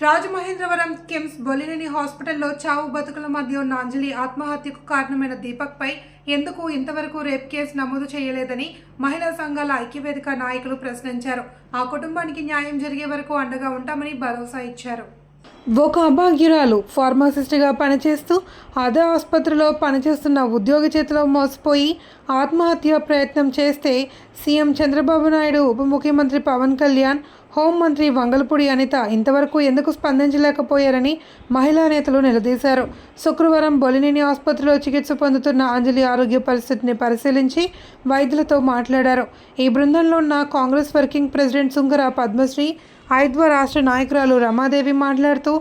రాజమహేంద్రవరం కిమ్స్ బొలినేని హాస్పిటల్లో చావు బతుకుల మధ్య ఉన్న అంజలి ఆత్మహత్యకు కారణమైన దీపక్పై ఎందుకు ఇంతవరకు రేప్ కేసు నమోదు చేయలేదని మహిళా సంఘాల ఐక్యవేదిక నాయకులు ప్రశ్నించారు. ఆ కుటుంబానికి న్యాయం జరిగే వరకు అండగా ఉంటామని భరోసా ఇచ్చారు. ఒక అభాగ్యురాలు ఫార్మాసిస్ట్గా పనిచేస్తూ అదే ఆసుపత్రిలో పనిచేస్తున్న ఉద్యోగి చేతిలో మోసపోయి ఆత్మహత్య ప్రయత్నం చేస్తే సీఎం చంద్రబాబు నాయుడు ఉప ముఖ్యమంత్రి పవన్ కళ్యాణ్ హోంమంత్రి వంగలపూడి అనిత ఇంతవరకు ఎందుకు స్పందించలేకపోయారని మహిళా నేతలు నిలదీశారు. శుక్రవారం బొలినేని ఆసుపత్రిలో చికిత్స పొందుతున్న అంజలి ఆరోగ్య పరిస్థితిని పరిశీలించి వైద్యులతో మాట్లాడారు. ఈ బృందంలో ఉన్న కాంగ్రెస్ వర్కింగ్ ప్రెసిడెంట్ సుంకర పద్మశ్రీ ఐద్వ రాష్ట్ర నాయకురాలు రమాదేవి మాట్లాడుతూ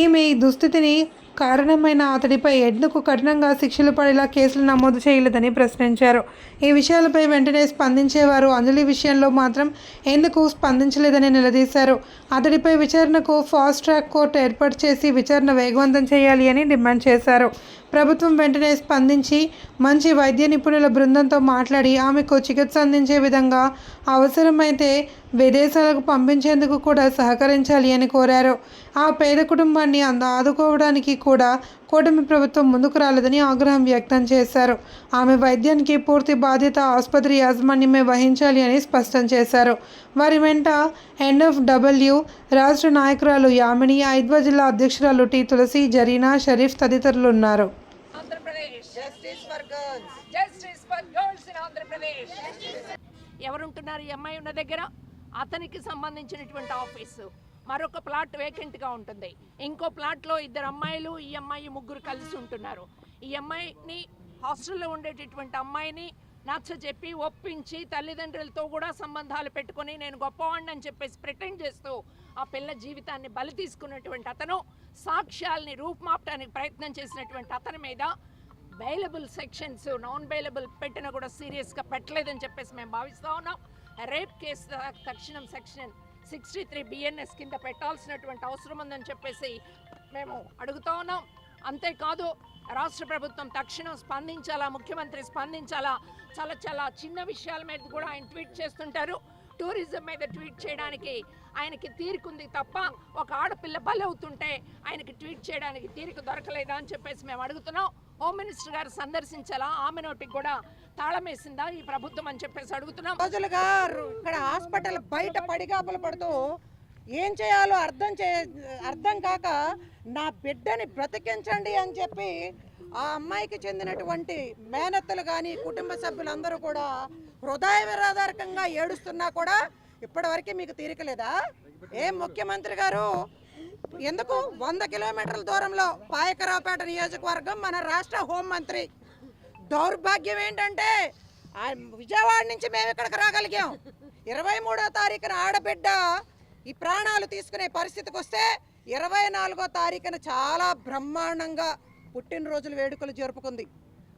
ఈమె ఈ దుస్థితిని కారణమైన అతడిపై ఎందుకు కఠినంగా శిక్షలు పడేలా కేసులు నమోదు చేయలేదని ప్రశ్నించారు. ఈ విషయాలపై వెంటనే స్పందించేవారు అంజలి విషయంలో మాత్రం ఎందుకు స్పందించలేదని నిలదీశారు. అతడిపై విచారణకు ఫాస్ట్ ట్రాక్ కోర్టు ఏర్పాటు చేసి విచారణ వేగవంతం చేయాలి అని డిమాండ్ చేశారు. ప్రభుత్వం వెంటనే స్పందించి మంచి వైద్య నిపుణుల బృందంతో మాట్లాడి ఆమెకు చికిత్స అందించే విధంగా అవసరమైతే విదేశాలకు పంపించేందుకు కూడా సహకరించాలి అని కోరారు. ఆ పేద కుటుంబాన్ని అంద ఆదుకోవడానికి కూడా కూటమి ప్రభుత్వం ముందుకు రాలేదని ఆగ్రహం వ్యక్తం చేశారు. ఆమె వైద్యానికి పూర్తి బాధ్యత ఆసుపత్రి యాజమాన్యమే వహించాలి అని స్పష్టం చేశారు. వారి వెంట ఎన్ఎఫ్డబ్ల్యూ రాష్ట్ర నాయకురాలు యామిని ఐద్వా జిల్లా అధ్యక్షురాలు టి తులసి జరీనా షరీఫ్ తదితరులు ఉన్నారు. Andhra Pradesh. Justice for girls justice for girls in Andhra Pradesh. ఎవరుంటున్నారు? ఈ అమ్మాయి ఉన్న దగ్గర అతనికి సంబంధించినటువంటి ఆఫీసు. మరొక ప్లాట్ వేకెంట్గా ఉంటుంది. ఇంకో ప్లాట్లో ఇద్దరు అమ్మాయిలు ఈ అమ్మాయి ముగ్గురు కలిసి ఉంటున్నారు. ఈ అమ్మాయిని హాస్టల్లో ఉండేటటువంటి అమ్మాయిని నచ్చ చెప్పి ఒప్పించి తల్లిదండ్రులతో కూడా సంబంధాలు పెట్టుకొని నేను గొప్పవాడిని అని చెప్పేసి ప్రిటెండ్ చేస్తూ ఆ పిల్ల జీవితాన్ని బలి తీసుకున్నటువంటి అతను సాక్ష్యాల్ని రూపుమాపడానికి ప్రయత్నం చేసినటువంటి అతని మీద బెయిలబుల్ సెక్షన్స్ నాన్ బెయిలబుల్ పెట్టినా కూడా సీరియస్గా పెట్టలేదని చెప్పేసి మేము భావిస్తూ ఉన్నాం. రేప్ కేసు తక్షణం సెక్షన్ సిక్స్టీ త్రీ బిఎన్ఎస్ కింద పెట్టాల్సినటువంటి అవసరం ఉందని చెప్పేసి మేము అడుగుతూ ఉన్నాం. అంతేకాదు రాష్ట్ర ప్రభుత్వం తక్షణం స్పందించాలా ముఖ్యమంత్రి స్పందించాలా? చాలా చాలా చిన్న విషయాల మీద కూడా ఆయన ట్వీట్ చేస్తుంటారు. టూరిజం మీద ట్వీట్ చేయడానికి ఆయనకి తీరుకుంది తప్ప ఒక ఆడపిల్ల బలవుతుంటే ఆయనకి ట్వీట్ చేయడానికి తీరిక దొరకలేదా అని చెప్పేసి మేము అడుగుతున్నాం. హోమ్ మినిస్టర్ గారు సందర్శించాలా ఆమె నోటికి కూడా తాళమేసిందా ఈ ప్రభుత్వం అని చెప్పేసి అడుగుతున్నాం. రోజులుగా గారు ఇక్కడ హాస్పిటల్ బయట పడిగాపులు పడుతూ ఏం చేయాలో అర్థం చే అర్థం కాక నా బిడ్డని బ్రతికించండి అని చెప్పి ఆ అమ్మాయికి చెందినటువంటి మేనత్తలు కానీ కుటుంబ సభ్యులందరూ కూడా హృదయ విరాధారకంగా ఏడుస్తున్నా కూడా ఇప్పటివరకు మీకు తీరికలేదా? ఏం ముఖ్యమంత్రి గారు? ఎందుకు? వంద కిలోమీటర్ల దూరంలో పాయకరావుపేట నియోజకవర్గం మన రాష్ట్ర హోంమంత్రి. దౌర్భాగ్యం ఏంటంటే ఆ విజయవాడ నుంచి మేము ఇక్కడికి రాగలిగాం. ఇరవై మూడో తారీఖున ఆడబిడ్డ ఈ ప్రాణాలు తీసుకునే పరిస్థితికి వస్తే ఇరవై నాలుగో తారీఖున చాలా బ్రహ్మాండంగా పుట్టినరోజుల వేడుకలు జరుపుకుంది.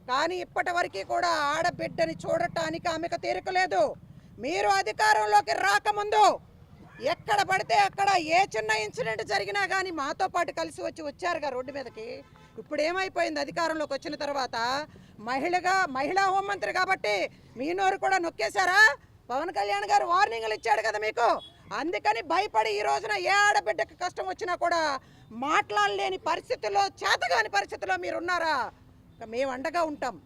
కానీ ఇప్పటి వరకు కూడా ఆడబిడ్డని చూడటానికి ఆమెకు తీరికలేదు మీరు అధికారంలోకి రాకముందు ఎక్కడ పడితే అక్కడ ఏ చిన్న ఇన్సిడెంట్ జరిగినా కానీ మాతో పాటు కలిసి వచ్చి వచ్చారుగా రోడ్డు మీదకి. ఇప్పుడు ఏమైపోయింది అధికారంలోకి వచ్చిన తర్వాత? మహిళగా మహిళా హోంమంత్రి కాబట్టి మీ నోరు కూడా నొక్కేశారా? పవన్ కళ్యాణ్ గారు వార్నింగ్లు ఇచ్చాడు కదా మీకు? అందుకని భయపడి ఈ రోజున ఏ ఆడబిడ్డకి కష్టం వచ్చినా కూడా మాట్లాడలేని పరిస్థితుల్లో చేతగాని పరిస్థితిలో మీరున్నారా? మేము అండగా ఉంటాం.